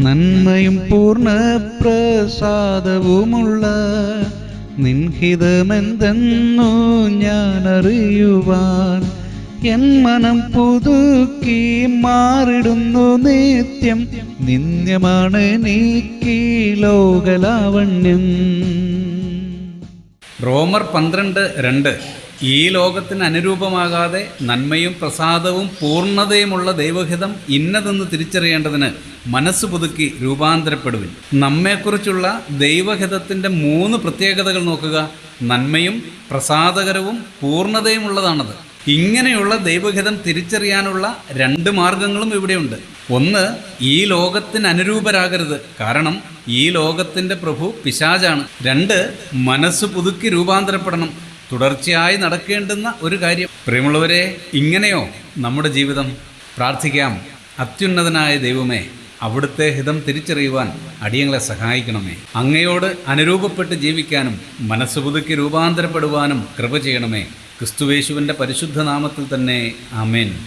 നന്മയും പൂർണ പ്രസാദവുമുള്ള നിൻഹിതമെന്തെന്നു ഞാൻ അറിയുവാൻ എൻ മനം പുതുക്കി മാറിടുന്നു നിത്യം നിന്ദ്യമാണ് നീക്കി ലോകലാവണ്യം. റോമർ പന്ത്രണ്ട് രണ്ട്. ഈ ലോകത്തിന് അനുരൂപമാകാതെ നന്മയും പ്രസാദവും പൂർണതയുമുള്ള ദൈവഹിതം ഇന്നതെന്ന് തിരിച്ചറിയേണ്ടതിന് മനസ്സ് പുതുക്കി രൂപാന്തരപ്പെടുവിൻ. നമ്മെക്കുറിച്ചുള്ള ദൈവഹിതത്തിന്റെ മൂന്ന് പ്രത്യേകതകൾ നോക്കുക. നന്മയും പ്രസാദകരവും പൂർണതയുമുള്ളതാണത് ഇങ്ങനെയുള്ള ദൈവഹിതം തിരിച്ചറിയാനുള്ള രണ്ട് മാർഗങ്ങളും ഇവിടെയുണ്ട്. ഒന്ന് ഈ ലോകത്തിന് അനുരൂപരാകരുത്. കാരണം ഈ ലോകത്തിന്റെ പ്രഭു പിശാചാണ്. രണ്ട് മനസ്സ് പുതുക്കി രൂപാന്തരപ്പെടണം. തുടർച്ചയായി നടക്കേണ്ടുന്ന ഒരു കാര്യം. പ്രിയമുള്ളവരെ ഇങ്ങനെയോ നമ്മുടെ ജീവിതം പ്രാർത്ഥിക്കാം. അത്യുന്നതനായ ദൈവമേ അവിടുത്തെ ഹിതം തിരിച്ചറിയുവാൻ അടിയങ്ങളെ സഹായിക്കണമേ. അങ്ങയോട് അനുരൂപപ്പെട്ട് ജീവിക്കാനും മനസ്സ് പുതുക്കി രൂപാന്തരപ്പെടുവാനും കൃപ ചെയ്യണമേ. ക്രിസ്തുവേശുവിന്റെ പരിശുദ്ധ നാമത്തിൽ തന്നെ ആമേൻ.